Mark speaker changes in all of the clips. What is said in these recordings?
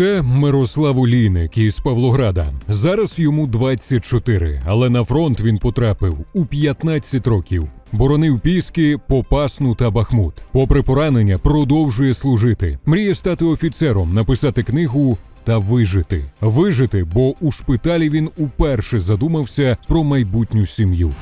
Speaker 1: Це Мирослав Олійник із Павлограда. Зараз йому 24, але на фронт він потрапив у 15 років. Боронив Піски, Попасну та Бахмут. Попри поранення, продовжує служити. Мріє стати офіцером, написати книгу та вижити. Вижити, бо у шпиталі він уперше задумався про майбутню сім'ю.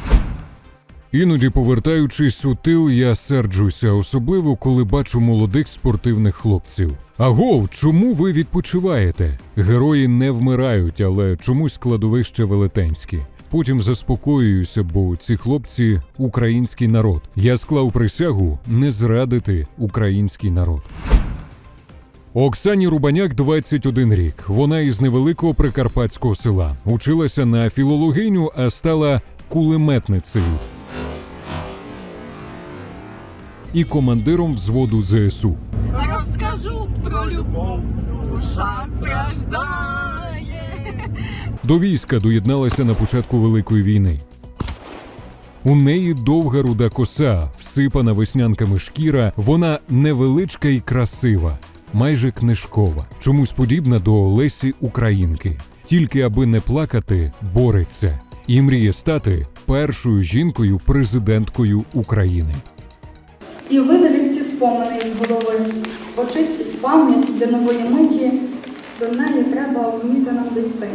Speaker 1: Іноді, повертаючись у тил, я серджуся, особливо коли бачу молодих спортивних хлопців. Агов, чому ви відпочиваєте? Герої не вмирають, але чомусь кладовище велетенські. Потім заспокоююся, бо ці хлопці український народ. Я склав присягу не зрадити український народ. Оксані Рубаняк 21 рік. Вона із невеликого прикарпатського села. Училася на філологиню, а стала кулеметницею і командиром взводу ЗСУ.
Speaker 2: Розкажу про любов, душа страждає.
Speaker 1: До війська доєдналася на початку Великої війни. У неї довга руда коса, всипана веснянками шкіра. Вона невеличка і красива, майже книжкова, чомусь подібна до Олесі Українки. Тільки аби не плакати, бореться і мріє стати першою жінкою президенткою України.
Speaker 3: І видаліть ці спомини із голови, очистіть пам'ять для нової миті, до неї треба вміти нам дійти,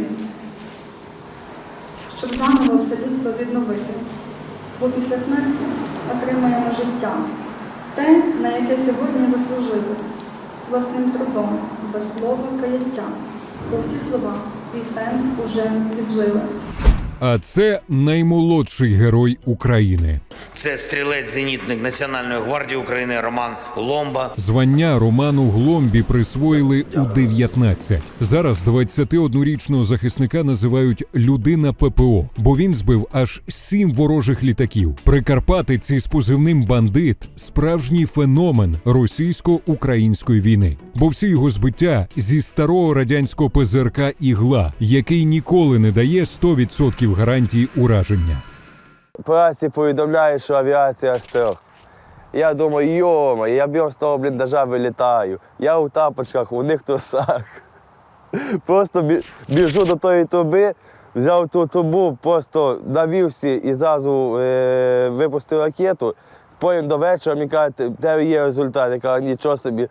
Speaker 3: щоб заново все людство відновити. Бо після смерті отримаємо життя, те, на яке сьогодні заслужили, власним трудом, без слова каяття, бо всі слова свій сенс уже віджили.
Speaker 1: А це наймолодший герой України.
Speaker 4: Це стрілець-зенітник Національної гвардії України Роман Ломба.
Speaker 1: Звання Роману Гломбі присвоїли у 19. Зараз 21-річного захисника називають людина ППО, бо він збив аж сім ворожих літаків. Прикарпатець із позивним бандит справжній феномен російсько-української війни. Бо всі його збиття зі старого радянського ПЗРК ігла, який ніколи не дає 100% гарантії ураження.
Speaker 5: праці повідомляють, що авіація строх. Я думаю, йома, я б'єм з того бліндажа вилітаю. Я у тапочках, у них трусах. Просто біжу до тої труби, взяв ту трубу, просто навівся і зразу е, випустив ракету. Потім до вечора мені кажуть, «В тебе є результат. Я кажу, нічого собі.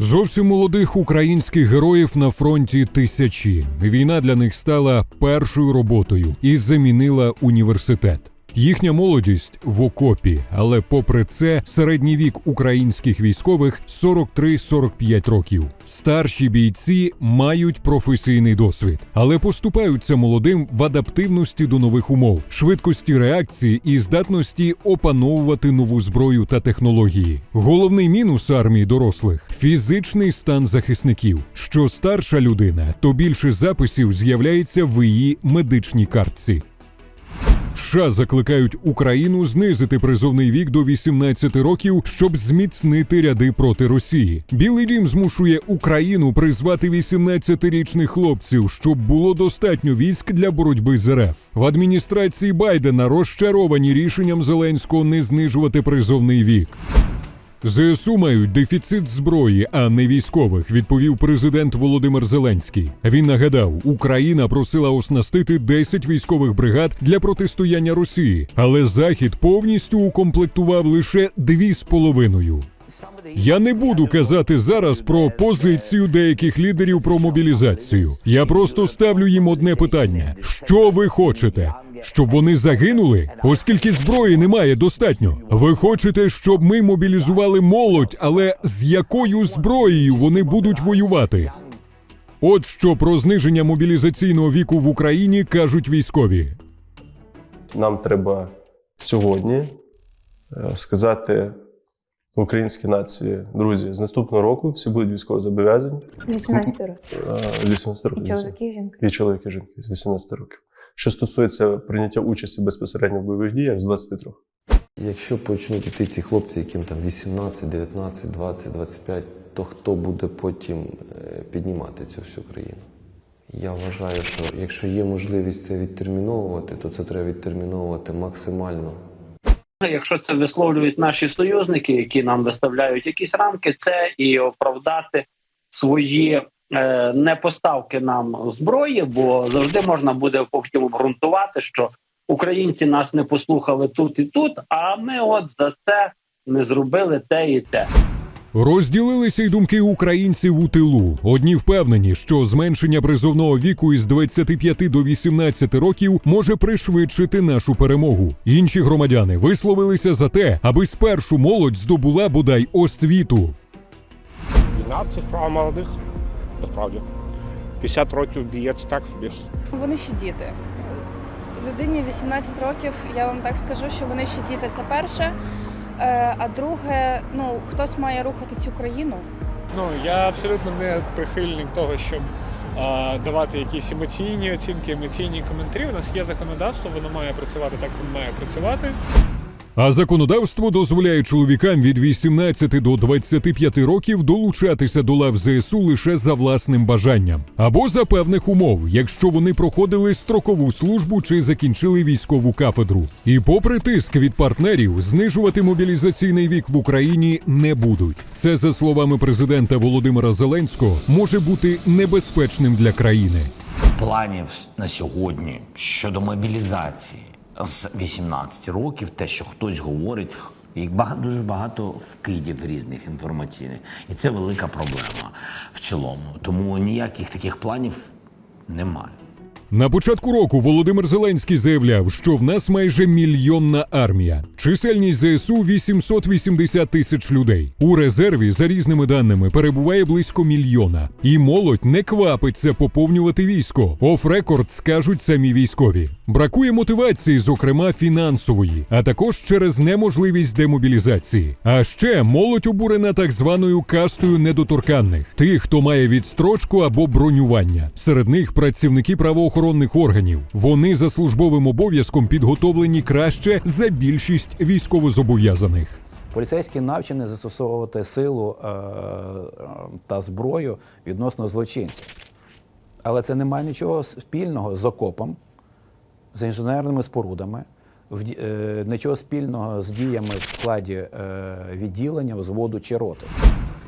Speaker 1: Зовсім молодих українських героїв на фронті тисячі. Війна для них стала першою роботою і замінила університет. Їхня молодість в окопі, але попри це, середній вік українських військових 43-45 років. Старші бійці мають професійний досвід, але поступаються молодим в адаптивності до нових умов, швидкості реакції і здатності опановувати нову зброю та технології. Головний мінус армії дорослих фізичний стан захисників. Що старша людина, то більше записів з'являється в її медичній картці. США закликають Україну знизити призовний вік до 18 років, щоб зміцнити ряди проти Росії. Білий дім змушує Україну призвати 18-річних хлопців, щоб було достатньо військ для боротьби з РФ. В адміністрації Байдена розчаровані рішенням Зеленського не знижувати призовний вік. ЗСУ мають дефіцит зброї, а не військових, відповів президент Володимир Зеленський. Він нагадав, Україна просила оснастити 10 військових бригад для протистояння Росії, але Захід повністю укомплектував лише дві з половиною. Я не буду казати зараз про позицію деяких лідерів про мобілізацію. Я просто ставлю їм одне питання: що ви хочете? Щоб вони загинули, оскільки зброї немає достатньо. Ви хочете, щоб ми мобілізували молодь, але з якою зброєю вони будуть воювати? От що про зниження мобілізаційного віку в Україні кажуть військові.
Speaker 6: нам треба сьогодні е, сказати українській нації, друзі, з наступного року всі будуть військово зобов'язані
Speaker 7: 18 років.
Speaker 6: е, з 18 років.
Speaker 7: І чоловіки, і жінки.
Speaker 6: І чоловіки, і жінки з 18 років. Що стосується прийняття участі безпосередньо в бойових діях з 23.
Speaker 8: Якщо почнуть іти ці хлопці, яким там 18, 19, 20, 25, то хто буде потім е, піднімати цю всю країну? Я вважаю, що якщо є можливість це відтерміновувати, то це треба відтерміновувати максимально
Speaker 7: Якщо це висловлюють наші союзники, які нам виставляють якісь рамки, це і оправдати свої е, непоставки нам зброї, бо завжди можна буде потім обґрунтувати, що українці нас не послухали тут і тут. А ми, от за це не зробили те і те.
Speaker 1: Розділилися й думки українців у тилу. Одні впевнені, що зменшення призовного віку із 25 до 18 років може пришвидшити нашу перемогу. Інші громадяни висловилися за те, аби спершу молодь здобула бодай освіту.
Speaker 9: Війна це справа молодих, насправді. 50 років бієць так собі.
Speaker 10: Вони ще діти. Людині 18 років, я вам так скажу, що вони ще діти це перше. Е, А друге, ну хтось має рухати цю країну.
Speaker 11: Ну я абсолютно не прихильник того, щоб а, давати якісь емоційні оцінки, емоційні коментарі. У нас є законодавство, воно має працювати так, як має працювати.
Speaker 1: А законодавство дозволяє чоловікам від 18 до 25 років долучатися до лав ЗСУ лише за власним бажанням або за певних умов, якщо вони проходили строкову службу чи закінчили військову кафедру. І попри тиск від партнерів, знижувати мобілізаційний вік в Україні не будуть. Це за словами президента Володимира Зеленського може бути небезпечним для країни.
Speaker 12: планів на сьогодні щодо мобілізації з 18 років, те, що хтось говорить, Їх багато дуже багато вкидів різних інформаційних, і це велика проблема в цілому. Тому ніяких таких планів немає.
Speaker 1: На початку року Володимир Зеленський заявляв, що в нас майже мільйонна армія. Чисельність ЗСУ 880 тисяч людей. У резерві, за різними даними, перебуває близько мільйона. І молодь не квапиться поповнювати військо. Оф-рекорд скажуть самі військові. Бракує мотивації, зокрема фінансової, а також через неможливість демобілізації. А ще молодь обурена так званою кастою недоторканних, тих, хто має відстрочку або бронювання. Серед них працівники правоохоронних органів. Вони за службовим обов'язком підготовлені краще за більшість військовозобов'язаних.
Speaker 13: Поліцейські навчені застосовувати силу е, та зброю відносно злочинців. Але це не має нічого спільного з окопом, з інженерними спорудами, в е, нічого спільного з діями в складі е, відділення, взводу чи роти.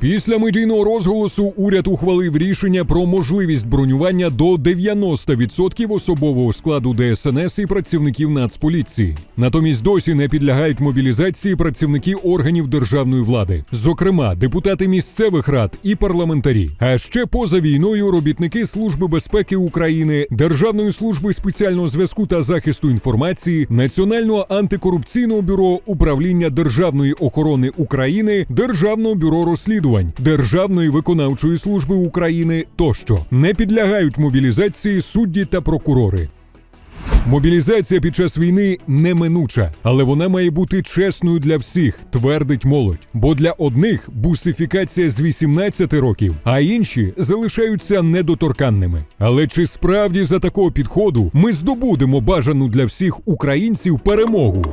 Speaker 1: Після медійного розголосу уряд ухвалив рішення про можливість бронювання до 90% особового складу ДСНС і працівників Нацполіції. Натомість досі не підлягають мобілізації працівники органів державної влади, зокрема депутати місцевих рад і парламентарі. А ще поза війною робітники Служби безпеки України, Державної служби спеціального зв'язку та захисту інформації, Національного антикорупційного бюро, управління Державної охорони України, Державного бюро розслідувань, Державної виконавчої служби України тощо не підлягають мобілізації судді та прокурори. Мобілізація під час війни неминуча, але вона має бути чесною для всіх, твердить молодь. Бо для одних бусифікація з 18 років, а інші залишаються недоторканними. Але чи справді за такого підходу ми здобудемо бажану для всіх українців перемогу?